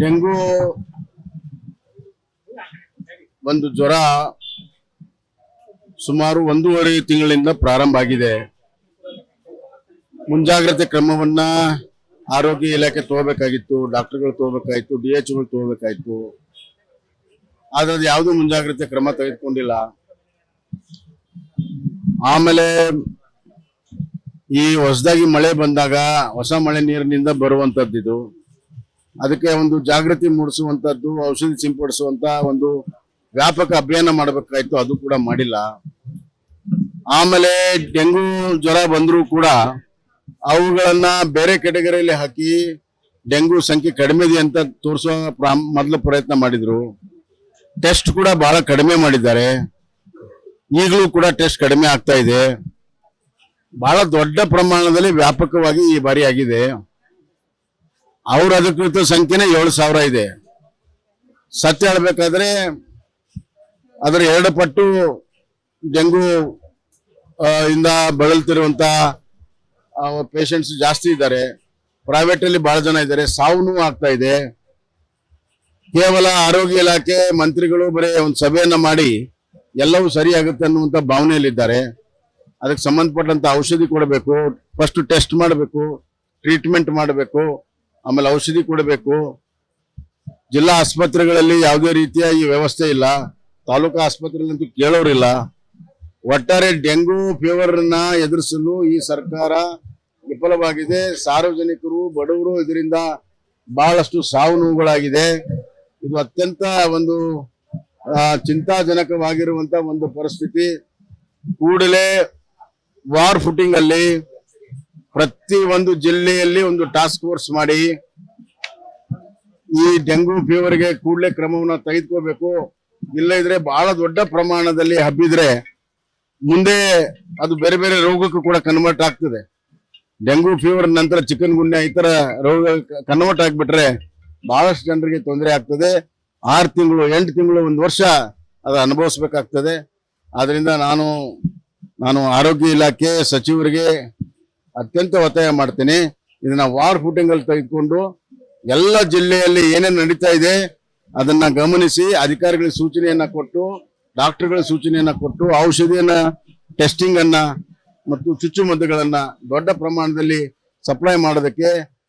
Dengue ಒಂದು ಜ್ವರ ಸುಮಾರು ಒಂದೂವರೆ ತಿಂಗಳಿಂದ ಪ್ರಾರಂಭ ಆಗಿದೆ. ಮುಂಜಾಗ್ರತೆ ಕ್ರಮವನ್ನ ಆರೋಗ್ಯ ಇಲಾಖೆ ತಗೋಬೇಕಾಗಿತ್ತು, ಡಾಕ್ಟರ್ಗಳು ತಗೋಬೇಕಾಯ್ತು, ಡಿ ಎಚ್ಗಳು ತಗೋಬೇಕಾಯ್ತು. ಆದ್ರೆ ಅದು ಯಾವುದೂ ಮುಂಜಾಗ್ರತೆ ಕ್ರಮ ತೆಗೆದುಕೊಂಡಿಲ್ಲ. ಆಮೇಲೆ ಈ ಹೊಸದಾಗಿ ಮಳೆ ಬಂದಾಗ ಹೊಸ ಮಳೆ ನೀರಿನಿಂದ ಬರುವಂತದ್ದು ಅದಕ್ಕೆ ಒಂದು ಜಾಗೃತಿ ಮೂಡಿಸುವಂತದ್ದು ಔಷಧಿ ಸಿಂಪಡಿಸುವಂತ ಒಂದು ವ್ಯಾಪಕ ಅಭಿಯಾನ ಮಾಡಬೇಕಾಯ್ತು, ಅದು ಕೂಡ ಮಾಡಿಲ್ಲ. ಆಮೇಲೆ ಡೆಂಗು ಜ್ವರ ಬಂದರೂ ಕೂಡ ಅವುಗಳನ್ನ ಬೇರೆ ಕೆಟಗರಿಯಲ್ಲಿ ಹಾಕಿ ಡೆಂಗು ಸಂಖ್ಯೆ ಕಡಿಮೆ ಇದೆ ಅಂತ ತೋರಿಸುವ ಮೊದಲು ಪ್ರಯತ್ನ ಮಾಡಿದ್ರು. ಟೆಸ್ಟ್ ಕೂಡ ಬಹಳ ಕಡಿಮೆ ಮಾಡಿದ್ದಾರೆ. ಈಗಲೂ ಕೂಡ ಟೆಸ್ಟ್ ಕಡಿಮೆ ಆಗ್ತಾ ಇದೆ. ಬಹಳ ದೊಡ್ಡ ಪ್ರಮಾಣದಲ್ಲಿ ವ್ಯಾಪಕವಾಗಿ ಈ ಬಾರಿ ಆಗಿದೆ. ಅವ್ರ ಅಧಿಕೃತ ಸಂಖ್ಯೆನೇ ಏಳು ಸಾವಿರ ಇದೆ. ಸತ್ಯ ಹೇಳ್ಬೇಕಾದ್ರೆ ಅದರ ಎರಡು ಪಟ್ಟು ಡೆಂಗು ಇಂದ ಬಳಲ್ತಿರುವಂತ ಪೇಷಂಟ್ಸ್ ಜಾಸ್ತಿ ಇದ್ದಾರೆ. ಪ್ರೈವೇಟ್ ಅಲ್ಲಿ ಬಹಳ ಜನ ಇದ್ದಾರೆ. ಸಾವು ಆಗ್ತಾ ಇದೆ. ಕೇವಲ ಆರೋಗ್ಯ ಇಲಾಖೆ, ಮಂತ್ರಿಗಳು ಬರೀ ಒಂದು ಸಭೆಯನ್ನ ಮಾಡಿ ಎಲ್ಲವೂ ಸರಿ ಆಗುತ್ತೆ ಅನ್ನುವಂತ ಭಾವನೆಯಲ್ಲಿದ್ದಾರೆ. ಅದಕ್ಕೆ ಸಂಬಂಧಪಟ್ಟಂತ ಔಷಧಿ ಕೊಡಬೇಕು ಫಸ್ಟ್ ಟೆಸ್ಟ್ ಮಾಡಬೇಕು ಟ್ರೀಟ್ಮೆಂಟ್ ಮಾಡಬೇಕು. ಆಮೇಲೆ ಔಷಧಿ ಕೊಡಬೇಕು. ಜಿಲ್ಲಾ ಆಸ್ಪತ್ರೆಗಳಲ್ಲಿ ಯಾವುದೇ ರೀತಿಯ ಈ ವ್ಯವಸ್ಥೆ ಇಲ್ಲ. ತಾಲೂಕು ಆಸ್ಪತ್ರೆಗಳಂತೂ ಕೇಳೋರಿಲ್ಲ. ಒಟ್ಟಾರೆ ಡೆಂಗು ಫೀವರ್ನ ಎದುರಿಸಲು ಈ ಸರ್ಕಾರ ವಿಫಲವಾಗಿದೆ. ಸಾರ್ವಜನಿಕರು, ಬಡವರು ಇದರಿಂದ ಬಹಳಷ್ಟು ಸಾವು ನೋವುಗಳಾಗಿದೆ. ಇದು ಅತ್ಯಂತ ಒಂದು ಚಿಂತಾಜನಕವಾಗಿರುವಂತ ಒಂದು ಪರಿಸ್ಥಿತಿ. ಕೂಡಲೇ ವಾರ್ ಫುಟಿಂಗ್ ಅಲ್ಲಿ ಪ್ರತಿ ಒಂದು ಜಿಲ್ಲೆಯಲ್ಲಿ ಒಂದು ಟಾಸ್ಕ್ ಫೋರ್ಸ್ ಮಾಡಿ ಈ ಡೆಂಗು ಫೀವರ್ಗೆ ಕೂಡಲೇ ಕ್ರಮವನ್ನು ತೆಗೆದುಕೋಬೇಕು. ಇಲ್ಲ ಇದ್ರೆ ಬಹಳ ದೊಡ್ಡ ಪ್ರಮಾಣದಲ್ಲಿ ಹಬ್ಬಿದ್ರೆ ಮುಂದೆ ಅದು ಬೇರೆ ಬೇರೆ ರೋಗಕ್ಕೂ ಕೂಡ ಕನ್ವರ್ಟ್ ಆಗ್ತದೆ. ಡೆಂಗು ಫೀವರ್ ನಂತರ ಚಿಕನ್ ಗುನ್ಯಾ ಈ ತರ ರೋಗ ಕನ್ವರ್ಟ್ ಆಗಿಬಿಟ್ರೆ ಬಹಳಷ್ಟು ಜನರಿಗೆ ತೊಂದರೆ ಆಗ್ತದೆ. ಆರು ತಿಂಗಳು, ಎಂಟು ತಿಂಗಳು, ಒಂದು ವರ್ಷ ಅದು ಅನುಭವಿಸ್ಬೇಕಾಗ್ತದೆ. ಆದ್ರಿಂದ ನಾನು ನಾನು ಆರೋಗ್ಯ ಇಲಾಖೆ ಸಚಿವರಿಗೆ ಅತ್ಯಂತ ಒತ್ತಾಯ ಮಾಡ್ತೀನಿ. ಇದನ್ನ ವಾರ್ ಫುಟಿಂಗ್ ಅಲ್ಲಿ ತೆಗೆದುಕೊಂಡು ಎಲ್ಲ ಜಿಲ್ಲೆಯಲ್ಲಿ ಏನೇನು ನಡೀತಾ ಇದೆ ಅದನ್ನ ಗಮನಿಸಿ ಅಧಿಕಾರಿಗಳ ಸೂಚನೆಯನ್ನ ಕೊಟ್ಟು ಡಾಕ್ಟರ್ಗಳ ಸೂಚನೆಯನ್ನ ಕೊಟ್ಟು, ಔಷಧಿಯನ್ನ ಟೆಸ್ಟಿಂಗ್ ಅನ್ನ ಮತ್ತು ಚುಚ್ಚುಮದ್ದುಗಳನ್ನ ದೊಡ್ಡ ಪ್ರಮಾಣದಲ್ಲಿ ಸಪ್ಲೈ ಮಾಡೋದಕ್ಕೆ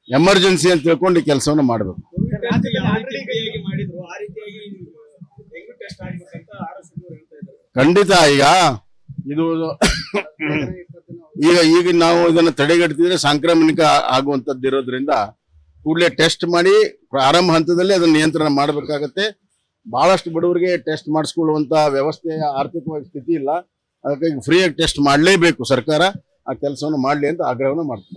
ಎಮರ್ಜೆನ್ಸಿ ಅಂತ ತಿಳ್ಕೊಂಡು ಈ ಕೆಲಸವನ್ನು ಮಾಡಬೇಕು. ಖಂಡಿತ ಈಗ ಇದು ಈಗ ಈಗ ನಾವು ಇದನ್ನ ತಡೆಗಟ್ಟಿದ್ರೆ ಸಾಂಕ್ರಾಮಿಕ ಆಗುವಂತದ್ದು ಇರೋದ್ರಿಂದ ಕೂಡಲೇ ಟೆಸ್ಟ್ ಮಾಡಿ ಪ್ರಾರಂಭ ಹಂತದಲ್ಲಿ ಅದನ್ನ ನಿಯಂತ್ರಣ ಮಾಡಬೇಕಾಗತ್ತೆ. ಬಹಳಷ್ಟು ಬಡವರಿಗೆ ಟೆಸ್ಟ್ ಮಾಡಿಸ್ಕೊಳ್ಳುವಂತ ವ್ಯವಸ್ಥೆಯ ಆರ್ಥಿಕವಾಗಿ ಸ್ಥಿತಿ ಇಲ್ಲ. ಅದಕ್ಕಾಗಿ ಫ್ರೀಯಾಗಿ ಟೆಸ್ಟ್ ಮಾಡಲೇಬೇಕು ಸರ್ಕಾರ. ಆ ಕೆಲಸವನ್ನು ಮಾಡಲಿ ಅಂತ ಆಗ್ರಹವನ್ನು ಮಾಡ್ತೀನಿ.